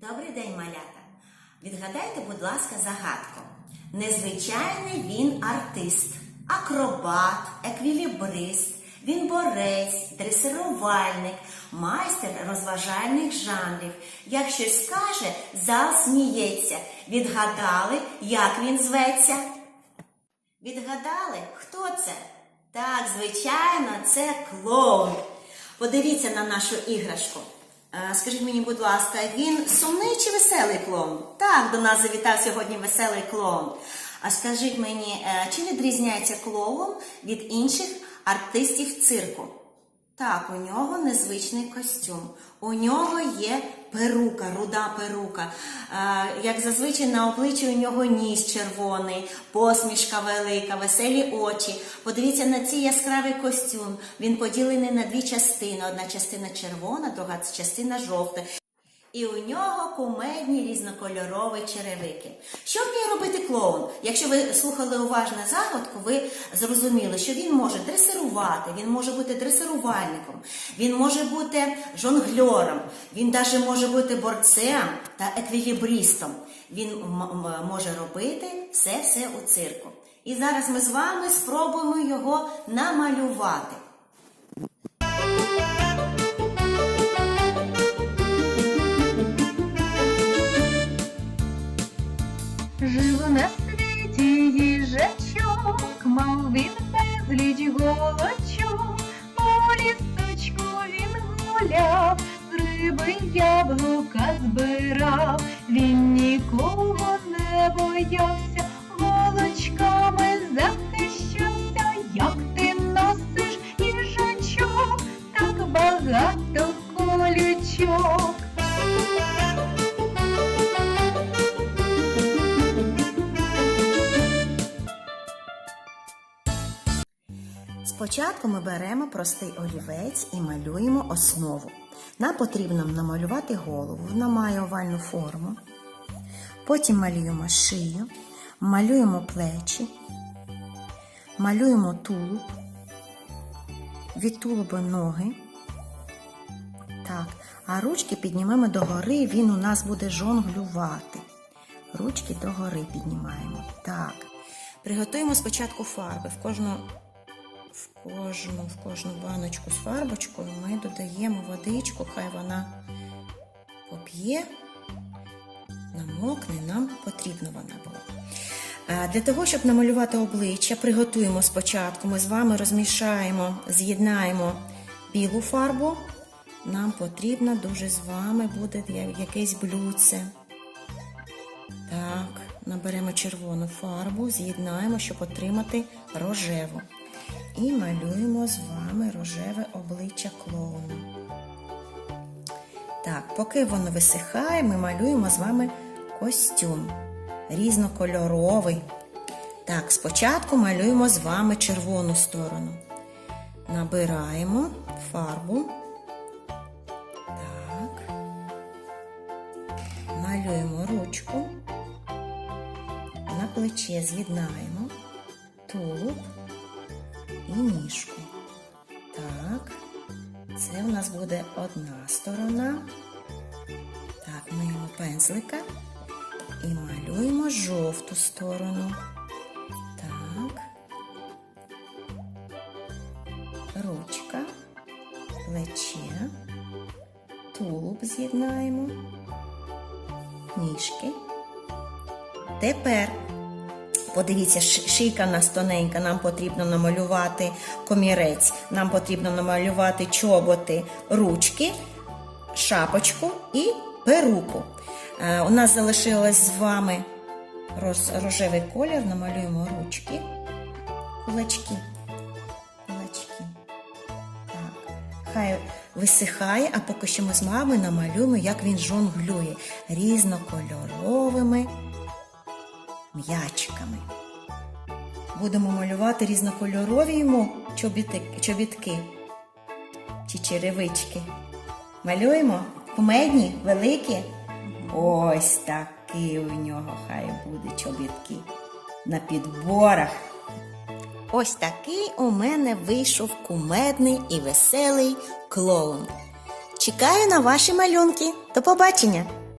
Добрий день, малята. Відгадайте, будь ласка, загадку. Незвичайний він артист, акробат, еквілібрист, він борець, дресирувальник, майстер розважальних жанрів. Як щось скаже, зал сміється. Відгадали, як він зветься? Відгадали, хто це? Так, звичайно, це клоун. Подивіться на нашу іграшку. Е, Скажіть мені, будь ласка, він сумний чи веселий клоун? Так, до нас завітав сьогодні веселий клоун. А скажіть мені, е, чи відрізняється клоун від інших артистів цирку? Так, у нього незвичний костюм. У нього є перука, руда перука. Е, як зазвичай на обличчі у нього ніс червоний, посмішка велика, веселі очі. Подивіться на цей яскравий костюм. Він поділений на дві частини. Одна частина червона, друга частина жовта. І у нього кумедні різнокольорові черевики. Що вміє робити клоун? Якщо ви слухали уважно загадку, ви зрозуміли, що він може дресирувати, він може бути дресирувальником, він може бути жонгльором, він навіть може бути борцем та еквілібристом. Він може робити все-все у цирку. І зараз ми з вами спробуємо його намалювати. Їжачок, мав він безліч голочок, по лісочку він гуляв, з риби яблука збирав, він нікого не боявся, Спочатку ми беремо простий олівець і малюємо основу. Нам потрібно намалювати голову, вона має овальну форму. Потім малюємо шию, малюємо плечі, малюємо тулуб, від тулуба ноги. Так, а ручки піднімемо догори, він у нас буде жонглювати. Ручки догори піднімаємо. Так. Приготуємо спочатку фарби. В кожну в кожну, в кожну баночку з фарбочкою ми додаємо водичку, хай вона поп'є, намокне, нам потрібна вона була. Для того, щоб намалювати обличчя, приготуємо спочатку. Ми з вами розмішаємо, з'єднаємо білу фарбу. Нам потрібно дуже з вами буде якесь блюдце. Так, наберемо червону фарбу, з'єднаємо, щоб отримати рожеву. І малюємо з вами рожеве обличчя клоуна. Так, поки воно висихає, ми малюємо з вами костюм різнокольоровий. Так, спочатку малюємо з вами червону сторону. Набираємо фарбу. Так. Малюємо ручку. На плече з'єднаємо тулуб і ніжку. Так, це у нас буде одна сторона. Так, миємо пензлика і малюємо жовту сторону. Так. Ручка, плече, тулуб з'єднаємо, ніжки. Тепер Подивіться, шийка в нас тоненька, нам потрібно намалювати комірець, нам потрібно намалювати чоботи, ручки, шапочку і перуку. Е, у нас залишилось з вами роз- рожевий колір, намалюємо ручки, кулачки. Кулачки. Так. Хай висихає, а поки що ми з вами намалюємо, як він жонглює різнокольоровими м'ячиками. Будемо малювати різнокольорові йому чобіти, чобітки чи черевички. Малюємо кумедні, великі. Ось такі у нього хай буде чобітки на підборах. Ось такий у мене вийшов кумедний і веселий клоун. Чекаю на ваші малюнки. До побачення!